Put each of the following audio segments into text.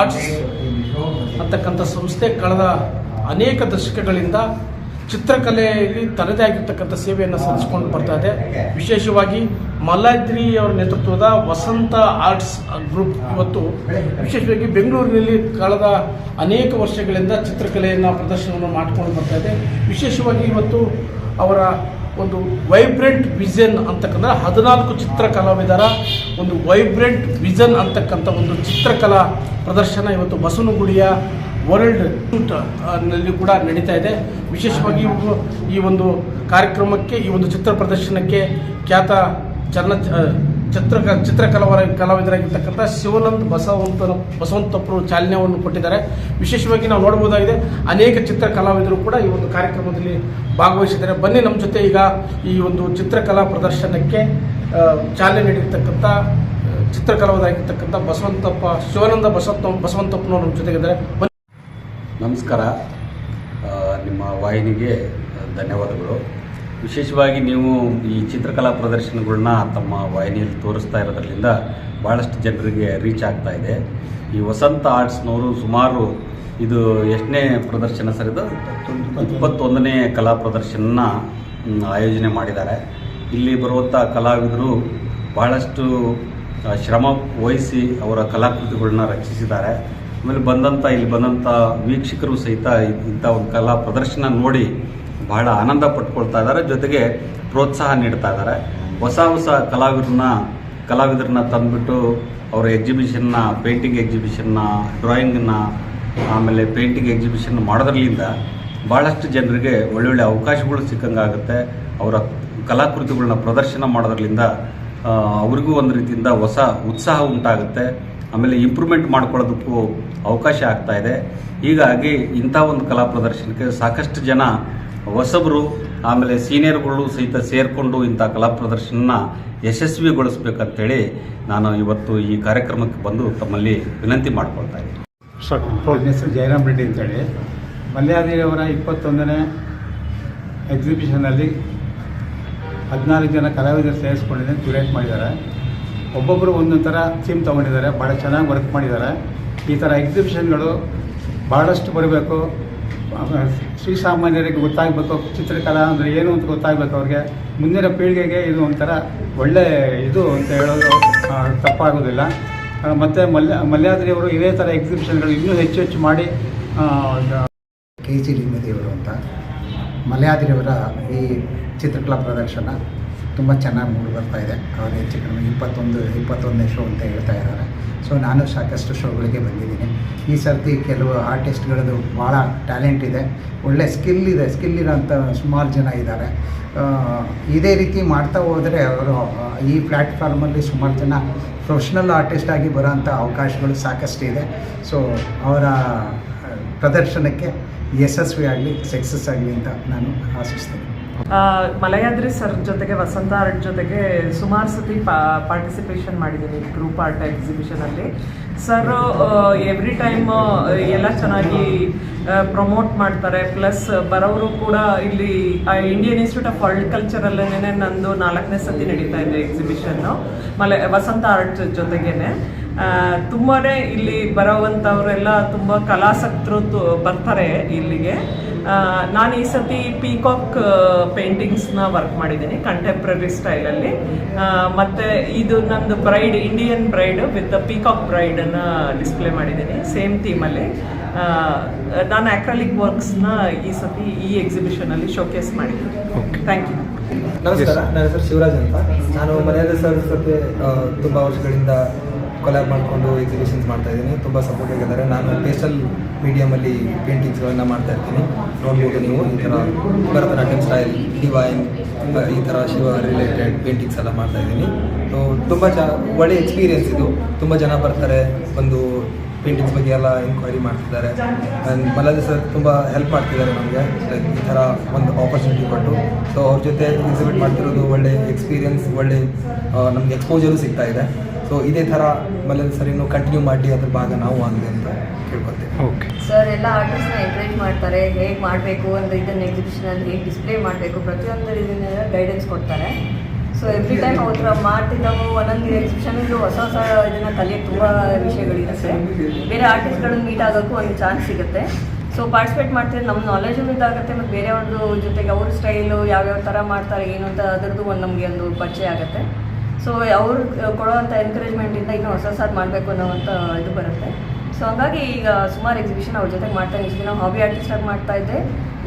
Arts ಅಂತಕ್ಕಂಥ ಸಂಸ್ಥೆ ಕಳೆದ ಅನೇಕ ದಶಕಗಳಿಂದ ಚಿತ್ರಕಲೆಯಲ್ಲಿ ತನ್ನದೇ ಆಗಿರ್ತಕ್ಕಂಥ ಸೇವೆಯನ್ನು ಸಲ್ಲಿಸಿಕೊಂಡು ಬರ್ತಾ ಇದೆ. ವಿಶೇಷವಾಗಿ ಮಲ್ಲಾದ್ರಿ ಅವರ ನೇತೃತ್ವದ ವಸಂತ ಆರ್ಟ್ಸ್ ಗ್ರೂಪ್ ಇವತ್ತು ವಿಶೇಷವಾಗಿ ಬೆಂಗಳೂರಿನಲ್ಲಿ ಕಳೆದ ಅನೇಕ ವರ್ಷಗಳಿಂದ ಚಿತ್ರಕಲೆಯನ್ನು ಪ್ರದರ್ಶನವನ್ನು ಮಾಡಿಕೊಂಡು ಬರ್ತಾ ಇದೆ. ವಿಶೇಷವಾಗಿ ಇವತ್ತು ಅವರ ಒಂದು ವೈಬ್ರೆಂಟ್ ವಿಷನ್ ಅಂತಕ್ಕಂಥ ಹದಿನಾಲ್ಕು ಚಿತ್ರ ಕಲಾವಿದರ ಒಂದು ವೈಬ್ರೆಂಟ್ ವಿಷನ್ ಅಂತಕ್ಕಂಥ ಒಂದು ಚಿತ್ರಕಲಾ ಪ್ರದರ್ಶನ ಇವತ್ತು ಬಸವನಗುಡಿಯ ವರ್ಲ್ಡ್ನಲ್ಲಿ ಕೂಡ ನಡೀತಾ ಇದೆ. ವಿಶೇಷವಾಗಿ ಈ ಒಂದು ಕಾರ್ಯಕ್ರಮಕ್ಕೆ, ಈ ಒಂದು ಚಿತ್ರ ಪ್ರದರ್ಶನಕ್ಕೆ ಖ್ಯಾತ ಚಲನ ಚಿತ್ರ ಚಿತ್ರಕಲಾವರ ಕಲಾವಿದರಾಗಿರ್ತಕ್ಕಂಥ ಶಿವನಂದ್ ಬಸವಂತನ ಬಸವಂತಪ್ಪರು ಚಾಲನೆಯನ್ನು ಕೊಟ್ಟಿದ್ದಾರೆ. ವಿಶೇಷವಾಗಿ ನಾವು ನೋಡಬಹುದಾಗಿದೆ, ಅನೇಕ ಚಿತ್ರ ಕಲಾವಿದರು ಕೂಡ ಈ ಒಂದು ಕಾರ್ಯಕ್ರಮದಲ್ಲಿ ಭಾಗವಹಿಸಿದ್ದಾರೆ. ಬನ್ನಿ ನಮ್ಮ ಜೊತೆ ಈಗ ಈ ಒಂದು ಚಿತ್ರಕಲಾ ಪ್ರದರ್ಶನಕ್ಕೆ ಚಾಲನೆ ನೀಡಿರ್ತಕ್ಕಂಥ ಚಿತ್ರಕಲಾವಿದರಾಗಿರ್ತಕ್ಕಂಥ ಬಸವಂತಪ್ಪ, ಶಿವಾನಂದ ಬಸವಂತ ಬಸವಂತಪ್ಪನವರು ನಮ್ಮ ಜೊತೆಗಿದ್ದಾರೆ. ನಮಸ್ಕಾರ. ನಿಮ್ಮ ವಾಹಿನಿಗೆ ಧನ್ಯವಾದಗಳು. ವಿಶೇಷವಾಗಿ ನೀವು ಈ ಚಿತ್ರಕಲಾ ಪ್ರದರ್ಶನಗಳನ್ನ ತಮ್ಮ ವಾಹಿನಿಯಲ್ಲಿ ತೋರಿಸ್ತಾ ಇರೋದ್ರಿಂದ ಭಾಳಷ್ಟು ಜನರಿಗೆ ರೀಚ್ ಆಗ್ತಾ ಇದೆ. ಈ ವಸಂತ ಆರ್ಟ್ಸ್ನವರು ಸುಮಾರು ಇದು ಎಷ್ಟನೇ ಪ್ರದರ್ಶನ ಸರ್ ಇದು? ಇಪ್ಪತ್ತೊಂದನೇ ಕಲಾ ಪ್ರದರ್ಶನ ಆಯೋಜನೆ ಮಾಡಿದ್ದಾರೆ. ಇಲ್ಲಿ ಬರುವಂಥ ಕಲಾವಿದರು ಬಹಳಷ್ಟು ಶ್ರಮ ವಹಿಸಿ ಅವರ ಕಲಾಕೃತಿಗಳನ್ನ ರಚಿಸಿದ್ದಾರೆ. ಆಮೇಲೆ ಬಂದಂಥ ಇಲ್ಲಿ ಬಂದಂಥ ವೀಕ್ಷಕರು ಸಹಿತ ಇಂಥ ಒಂದು ಕಲಾ ಪ್ರದರ್ಶನ ನೋಡಿ ಬಹಳ ಆನಂದ ಪಟ್ಕೊಳ್ತಾ ಇದ್ದಾರೆ ಜೊತೆಗೆ ಪ್ರೋತ್ಸಾಹ ನೀಡ್ತಾ ಇದ್ದಾರೆ ಹೊಸ ಹೊಸ ಕಲಾವಿದರನ್ನ ಕಲಾವಿದರನ್ನ ತಂದುಬಿಟ್ಟು ಅವರ ಎಕ್ಸಿಬಿಷನ್ನ ಪೇಂಟಿಂಗ್ ಎಕ್ಸಿಬಿಷನ್ನ ಡ್ರಾಯಿಂಗನ್ನ ಆಮೇಲೆ ಪೇಂಟಿಂಗ್ ಎಕ್ಸಿಬಿಷನ್ ಮಾಡೋದ್ರಲ್ಲಿಂದ ಭಾಳಷ್ಟು ಜನರಿಗೆ ಒಳ್ಳೊಳ್ಳೆ ಅವಕಾಶಗಳು ಸಿಕ್ಕಂಗಾಗುತ್ತೆ ಅವರ ಕಲಾಕೃತಿಗಳನ್ನ ಪ್ರದರ್ಶನ ಮಾಡೋದ್ರಲ್ಲಿಂದ ಅವ್ರಿಗೂ ಒಂದು ರೀತಿಯಿಂದ ಹೊಸ ಉತ್ಸಾಹ ಉಂಟಾಗುತ್ತೆ. ಆಮೇಲೆ ಇಂಪ್ರೂವ್ಮೆಂಟ್ ಮಾಡ್ಕೊಳ್ಳೋದಕ್ಕೂ ಅವಕಾಶ ಆಗ್ತಾ ಇದೆ. ಹೀಗಾಗಿ ಇಂಥ ಒಂದು ಕಲಾ ಪ್ರದರ್ಶನಕ್ಕೆ ಸಾಕಷ್ಟು ಜನ ಹೊಸಬರು ಆಮೇಲೆ ಸೀನಿಯರ್ಗಳು ಸಹಿತ ಸೇರಿಕೊಂಡು ಇಂಥ ಕಲಾ ಪ್ರದರ್ಶನ ಯಶಸ್ವಿಗೊಳಿಸ್ಬೇಕಂತೇಳಿ ನಾನು ಇವತ್ತು ಈ ಕಾರ್ಯಕ್ರಮಕ್ಕೆ ಬಂದು ತಮ್ಮಲ್ಲಿ ವಿನಂತಿ ಮಾಡ್ಕೊಳ್ತಾ ಇದ್ದೀನಿ. ನನ್ನ ಹೆಸರು ಜಯರಾಮ್ ರೆಡ್ಡಿ ಅಂತೇಳಿ. ಮಲ್ಯಾದಿಯವರ ಇಪ್ಪತ್ತೊಂದನೇ ಎಕ್ಸಿಬಿಷನಲ್ಲಿ ಹದಿನಾಲ್ಕು ಜನ ಕಲಾವಿದರು ಸೇರಿಸ್ಕೊಂಡಿದ್ದೀನಿ ಕ್ಯೂರೇಟ್ ಮಾಡಿದ್ದಾರೆ. ಒಬ್ಬೊಬ್ಬರು ಒಂದೊಂದು ಥರ ಥೀಮ್ ತೊಗೊಂಡಿದ್ದಾರೆ ಭಾಳ ಚೆನ್ನಾಗಿ ವರ್ಕ್ ಮಾಡಿದ್ದಾರೆ. ಈ ಥರ ಎಕ್ಸಿಬಿಷನ್ಗಳು ಭಾಳಷ್ಟು ಬರಬೇಕು. ಶ್ರೀಸಾಮಾನ್ಯರಿಗೆ ಗೊತ್ತಾಗಬೇಕು, ಚಿತ್ರಕಲಾ ಅಂದರೆ ಏನು ಅಂತ ಗೊತ್ತಾಗಬೇಕು ಅವ್ರಿಗೆ. ಮುಂದಿನ ಪೀಳಿಗೆಗೆ ಇದು ಒಂಥರ ಒಳ್ಳೆ ಇದು ಅಂತ ಹೇಳೋದು ತಪ್ಪಾಗೋದಿಲ್ಲ. ಮತ್ತು ಮಲ್ಯ, ಮಲ್ಯಾದ್ರಿಯವರು ಇದೇ ಥರ ಎಕ್ಸಿಬಿಷನ್ಗಳು ಇನ್ನೂ ಹೆಚ್ಚು ಹೆಚ್ಚು ಮಾಡಿ ಕೆ ಜಿ ಲಿಂಗದೇವರು ಅಂತ ಮಲ್ಯಾದ್ರಿಯವರ ಈ ಚಿತ್ರಕಲಾ ಪ್ರದರ್ಶನ. ತುಂಬ ಚೆನ್ನಾಗಿ ಮೂಡಿ ಬರ್ತಾ ಇದೆ. ಅವರು ಹೆಚ್ಚು ಕಡಿಮೆ ಇಪ್ಪತ್ತೊಂದು, ಇಪ್ಪತ್ತೊಂದನೇ ಶೋ ಅಂತ ಹೇಳ್ತಾ ಇದ್ದಾರೆ. ಸೊ ನಾನು ಸಾಕಷ್ಟು ಶೋಗಳಿಗೆ ಬಂದಿದ್ದೀನಿ. ಈ ಸರ್ತಿ ಕೆಲವು ಆರ್ಟಿಸ್ಟ್ಗಳದ್ದು ಭಾಳ ಟ್ಯಾಲೆಂಟ್ ಇದೆ. ಒಳ್ಳೆ ಸ್ಕಿಲ್ ಇದೆ. ಸ್ಕಿಲ್ ಇರೋಂಥ ಸುಮಾರು ಜನ ಇದ್ದಾರೆ. ಇದೇ ರೀತಿ ಮಾಡ್ತಾ ಹೋದರೆ ಅವರು, ಈ ಪ್ಲ್ಯಾಟ್ಫಾರ್ಮಲ್ಲಿ ಸುಮಾರು ಜನ ಪ್ರೊಫೆಷ್ನಲ್ ಆರ್ಟಿಸ್ಟ್ ಆಗಿ ಬರೋಂಥ ಅವಕಾಶಗಳು ಸಾಕಷ್ಟು ಇದೆ. ಸೊ ಅವರ ಪ್ರದರ್ಶನಕ್ಕೆ ಯಶಸ್ವಿ ಆಗಲಿ ಸಕ್ಸಸ್ ಆಗಲಿ ಅಂತ ನಾನು ಆಶಿಸ್ತೇನೆ. ಮಲಯಾದ್ರಿ ಸರ್ ಜೊತೆಗೆ ವಸಂತ ಆರ್ಟ್ ಜೊತೆಗೆ ಸುಮಾರು ಸತಿ ಪಾರ್ಟಿಸಿಪೇಷನ್ ಮಾಡಿದ್ದೀನಿ ಗ್ರೂಪ್ ಆರ್ಟ್ ಎಕ್ಸಿಬಿಷನಲ್ಲಿ ಸರ್ ಎವ್ರಿ ಟೈಮ್ ಎಲ್ಲ ಚೆನ್ನಾಗಿ ಪ್ರಮೋಟ್ ಮಾಡ್ತಾರೆ. ಪ್ಲಸ್ ಬರೋರು ಕೂಡ ಇಲ್ಲಿ ಇಂಡಿಯನ್ ಇನ್ಸ್ಟಿಟ್ಯೂಟ್ ಆಫ್ ವರ್ಲ್ಡ್ ಕಲ್ಚರಲ್ಲೇ ನಂದು ನಾಲ್ಕನೇ ಸತಿ ನಡೀತಾ ಇದೆ ಎಕ್ಸಿಬಿಷನ್ನು ಮಲೆ, ವಸಂತ ಆರ್ಟ್ ಜೊತೆಗೇನೆ. ತುಂಬಾ ಇಲ್ಲಿ ಬರೋವಂಥವರೆಲ್ಲ ತುಂಬ ಕಲಾಸಕ್ತರು ಬರ್ತಾರೆ ಇಲ್ಲಿಗೆ. ನಾನು ಈ ಸತಿ ಪೀಕಾಕ್ ಪೇಂಟಿಂಗ್ಸ್ನ ವರ್ಕ್ ಮಾಡಿದ್ದೀನಿ ಕಂಟೆಂಪ್ರರಿ ಸ್ಟೈಲಲ್ಲಿ ಮತ್ತು ಇದು ನಂದು bride Indian bride with peacock ಬ್ರೈಡನ್ನು display ಮಾಡಿದ್ದೀನಿ ಸೇಮ್ ಥೀಮಲ್ಲಿ ನಾನು ಆಕ್ರಾಲಿಕ್ ವರ್ಕ್ಸ್ನ ಈ ಸತಿ ಈ ಎಕ್ಸಿಬಿಷನಲ್ಲಿ ಶೋಕೇಸ್ ಮಾಡಿದ್ದೀನಿ. ಥ್ಯಾಂಕ್ ಯು ನಮಸ್ಕಾರ ನನ್ನ ಹೆಸರು ಶಿವರಾಜ್ ಅಂತ. ನಾನು ಮನೆಯಲ್ಲಿ ಸರ್ ಜೊತೆ ತುಂಬ ವರ್ಷಗಳಿಂದ ಕೊಲ್ಯಾಬ್ ಮಾಡಿಕೊಂಡು ಎಕ್ಸಿಬಿಷನ್ಸ್ ಮಾಡ್ತಾ ಇದ್ದೀನಿ. ತುಂಬ ಸಪೋರ್ಟ್ ಆಗಿದ್ದಾರೆ. ನಾನು ಪೇಸ್ಟಲ್ ಮೀಡಿಯಮಲ್ಲಿ ಪೇಂಟಿಂಗ್ಸ್ಗಳನ್ನ ಮಾಡ್ತಾ ಇರ್ತೀನಿ. ನೋಡ್ಬೋದು ನೀವು, ಈ ಥರ ಭರತನಾಟ್ಯಂ ಸ್ಟೈಲ್ ಡಿವೈನ್ ಈ ಥರ ಶಿವ ರಿಲೇಟೆಡ್ ಪೇಂಟಿಂಗ್ಸ್ ಎಲ್ಲ ಮಾಡ್ತಾ ಇದ್ದೀನಿ. ಸೊ ತುಂಬ ಚ, ಒಳ್ಳೆ ಎಕ್ಸ್ಪೀರಿಯನ್ಸ್ ಇದು. ತುಂಬ ಜನ ಬರ್ತಾರೆ, ಒಂದು ಪೇಂಟಿಂಗ್ಸ್ ಬಗ್ಗೆ ಎಲ್ಲ ಎನ್ಕ್ವೈರಿ ಮಾಡ್ತಿದ್ದಾರೆ. ಆ್ಯಂಡ್ ಮಲಾಜಿ ಸರ್ ತುಂಬ ಹೆಲ್ಪ್ ಮಾಡ್ತಿದ್ದಾರೆ ನಮಗೆ. ಲೈಕ್ ಈ ಥರ ಒಂದು ಆಪರ್ಚುನಿಟಿ ಕೊಟ್ಟು. ಸೊ ಅವ್ರ ಜೊತೆ ಎಕ್ಸಿಬಿಟ್ ಮಾಡ್ತಿರೋದು ಒಳ್ಳೆ ಎಕ್ಸ್ಪೀರಿಯನ್ಸ್ ಒಳ್ಳೆ ನಮಗೆ ಎಕ್ಸ್ಪೋಜರು ಸಿಗ್ತಾ ಇದೆ. ಸೊ ಇದೇ ಥರ ಮಲಾಜಿ ಸರ್ ಇನ್ನೂ ಕಂಟಿನ್ಯೂ ಮಾಡಿ ಅದ್ರ ಭಾಗ ನಾವು ಆಗಿದೆ ಅಂತ ಕೇಳ್ಕೊತೇವೆ ಸರ್ ಎಲ್ಲ ಆರ್ಟಿಸ್ಟ್ನ ಎಂಕರೇಜ್ ಮಾಡ್ತಾರೆ. ಹೇಗೆ ಮಾಡಬೇಕು ಒಂದು ಇದನ್ನು ಎಕ್ಸಿಬಿಷನಲ್ಲಿ ಹೇಗೆ ಡಿಸ್ಪ್ಲೇ ಮಾಡಬೇಕು. ಪ್ರತಿಯೊಂದು ಇದನ್ನ ಗೈಡೆನ್ಸ್ ಕೊಡ್ತಾರೆ. ಸೊ ಎವ್ರಿ ಟೈಮ್ ಅವ್ರ ಮಾಡ್ತಿದ್ದಾವೆ, ಒಂದೊಂದು ಎಕ್ಸಿಬಿಷನ್ಗಳು ಹೊಸ ಹೊಸ ಇದನ್ನು ಕಲಿಯೋಕ್ಕೆ ತುಂಬ ವಿಷಯಗಳಿರುತ್ತೆ. ಬೇರೆ ಆರ್ಟಿಸ್ಟ್ಗಳನ್ನ ಮೀಟ್ ಆಗೋಕ್ಕೂ ಒಂದು ಚಾನ್ಸ್ ಸಿಗುತ್ತೆ. ಸೊ ಪಾರ್ಟಿಸಿಪೇಟ್ ಮಾಡ್ತಿದ್ರೆ ನಮ್ಮ ನಾಲೆಜು ಇದಾಗುತ್ತೆ ಮತ್ತು ಬೇರೆಯವ್ರದ್ದು ಜೊತೆಗೆ ಅವ್ರ ಸ್ಟೈಲು ಯಾವ್ಯಾವ ಥರ ಮಾಡ್ತಾರೆ, ಏನು ಅಂತ ಅದರದ್ದು ಒಂದು ನಮಗೆ ಒಂದು ಪರಿಚಯ ಆಗುತ್ತೆ. ಸೊ ಅವ್ರು ಕೊಡೋವಂಥ ಎನ್ಕರೇಜ್ಮೆಂಟಿಂದ ಇನ್ನೂ ಹೊಸ ಹೊಸದು ಮಾಡಬೇಕು ಅನ್ನೋವಂಥ ಇದು ಬರುತ್ತೆ. ಸೊ ಹಂಗಾಗಿ ಈಗ ಸುಮಾರು ಎಕ್ಸಿಬಿಷನ್ ಅವ್ರ ಜೊತೆಗೆ ಮಾಡ್ತಾ ನಾನು ನಾವು ಹಾಬಿ ಆರ್ಟಿಸ್ಟಾಗಿ ಮಾಡ್ತಾ ಇದ್ದೆ.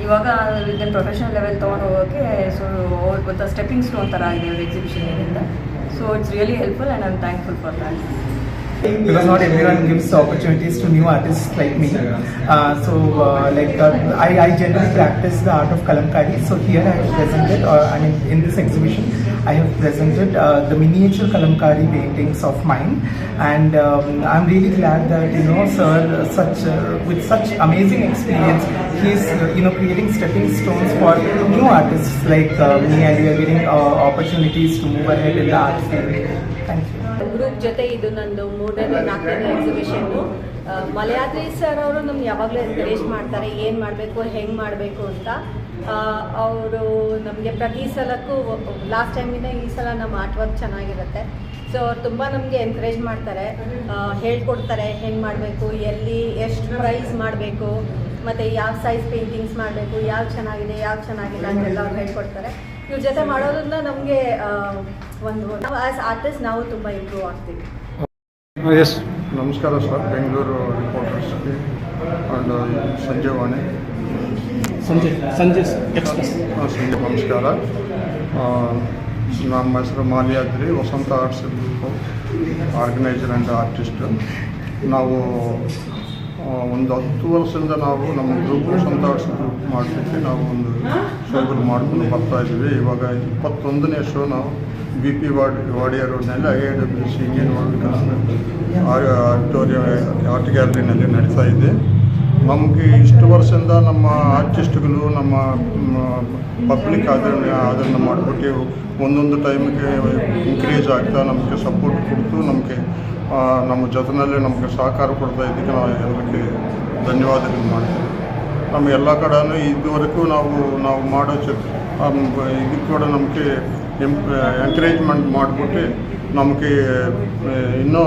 ಇವಾಗ ಇದನ್ನು ಪ್ರೊಫೆಷನಲ್ ಲೆವೆಲ್ ತೊಗೊಂಡು ಹೋಗೋಕ್ಕೆ ಸೊ ಗೊತ್ತಾ ಸ್ಟೆಪ್ಪಿಂಗ್ ಸ್ಟೋನ್ ಥರ ಇದೆ ಅವ್ರ exhibition ಏನಿಂದ so it's really helpful and am thankful for that because not everyone gives opportunities to new artists like me. Uh, so, uh, like, uh, I, I generally practice the art of kalamkari. So here I have presented, or I mean, in this exhibition, I have presented uh, the miniature kalamkari paintings of mine, and um, I'm really glad that you know, sir, such uh, with such amazing experience, he's uh, you know creating stepping stones for new artists like uh, me, and we are getting uh, opportunities to move ahead in the art field. Thank you. Group ಜೊತೆ ಇದು ನಂದು ಮೂರನೇ ನಾಲ್ಕನೇ exhibition ಮಲಯಾದ್ರಿ sir ಅವರು ನಮ್ಗೆ ಯಾವಾಗಲೂ encourage ಮಾಡ್ತಾರೆ ಏನು ಮಾಡಬೇಕು ಹೆಂಗೆ ಮಾಡಬೇಕು ಅಂತ. ಅವರು ನಮಗೆ ಪ್ರತಿ ಸಲಕ್ಕೂ ಲಾಸ್ಟ್ ಟೈಮಿಂದ ಈ ಸಲ ನಮ್ಮ ಆರ್ಟ್ ವರ್ಕ್ ಚೆನ್ನಾಗಿರುತ್ತೆ. ಸೊ ಅವ್ರು ತುಂಬ ನಮಗೆ ಎನ್ಕರೇಜ್ ಮಾಡ್ತಾರೆ. ಹೇಳ್ಕೊಡ್ತಾರೆ ಹೆಂಗೆ ಮಾಡಬೇಕು ಎಲ್ಲಿ ಎಷ್ಟು ಪ್ರೈಸ್ ಮಾಡಬೇಕು ಮತ್ತು ಯಾವ ಸೈಜ್ ಪೇಂಟಿಂಗ್ಸ್ ಮಾಡಬೇಕು ಯಾವ ಚೆನ್ನಾಗಿದೆ ಯಾವ ಚೆನ್ನಾಗಿಲ್ಲ ಅಂತೆಲ್ಲ ಅವ್ರು ಹೇಳ್ಕೊಡ್ತಾರೆ. ಇವ್ರ ಜೊತೆ ಮಾಡೋದ್ರಿಂದ ನಮಗೆ ಒಂದು ನಾವು ಆಸ್ ಆರ್ಟಿಸ್ಟ್ ನಾವು ತುಂಬ ಇಂಪ್ರೂವ್ ಆಗ್ತೀವಿ. ಎಸ್ ನಮಸ್ಕಾರ ಸರ್. ಬೆಂಗಳೂರು ರಿಪೋರ್ಟರ್ಸ್ಗೆ ಅಂಡ್ ಸಂಜೀವಾಣಿ ಸಂಜೆ ಸಂಜೆ ಎಕ್ಸ್ಪ್ರೆಸ್ ನಮಸ್ಕಾರ. ಆ, ನಮ್ಮ ಹೆಸರು Maliyadri. Vasantha arts group organiser and artist ನಾವು ಒಂದು ಹತ್ತು ವರ್ಷದಿಂದ ನಾವು ನಮ್ಮ ಗ್ರೂಪ್ ವಸಂತ ಆರ್ಟ್ಸ್ ಗ್ರೂಪ್ ಮಾಡಲಿಕ್ಕೆ ನಾವು ಒಂದು ಶೋಗಳು ಮಾಡ್ಕೊಂಡು ಬರ್ತಾ ಇದ್ದೀವಿ ಇವಾಗ ಇಪ್ಪತ್ತೊಂದನೇ ಶೋ ನಾವು B P world Wadia A W C Indian world auditorium, art ಗ್ಯಾಲರಿನಲ್ಲಿ ನಡೀತಾ ಇದೆ. ನಮಗೆ ಇಷ್ಟು ವರ್ಷದಿಂದ ನಮ್ಮ ಆರ್ಟಿಸ್ಟ್ಗಳು, ನಮ್ಮ ಪಬ್ಲಿಕ್ ಅದನ್ನು ಅದನ್ನು ಮಾಡಿಬಿಟ್ಟು ಒಂದೊಂದು ಟೈಮಿಗೆ ಎಂಕರೇಜ್ ಆಗ್ತಾ ನಮಗೆ ಸಪೋರ್ಟ್ ಕೊಡ್ತು. ನಮಗೆ ನಮ್ಮ ಜೊತೆಯಲ್ಲೇ ನಮಗೆ ಸಹಕಾರ ಕೊಡ್ತಾ ಇದ್ದಕ್ಕೆ ನಾವು ಎಲ್ಲರಿಗೆ ಧನ್ಯವಾದಗಳು ಮಾಡ್ತೀವಿ. ನಮ್ಮ ಎಲ್ಲ ಕಡೆಯೂ ಇದುವರೆಗೂ ನಾವು ನಾವು ಮಾಡೋ ಚ ಇದಕ್ಕೆ ಕೂಡ ನಮಗೆ ಎಂಕರೇಜ್ಮೆಂಟ್ ಮಾಡಿಬಿಟ್ಟು ನಮಗೆ ಇನ್ನೂ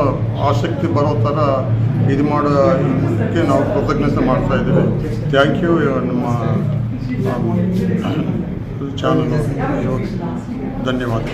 ಆಸಕ್ತಿ ಬರೋ ಥರ ಇದು ಮಾಡೋಕ್ಕೆ ನಾವು ಕೃತಜ್ಞತೆ ಮಾಡ್ತಾ ಇದ್ದೀವಿ. ಥ್ಯಾಂಕ್ ಯು, ನಮ್ಮ ಚಾನಲ್. ಧನ್ಯವಾದ.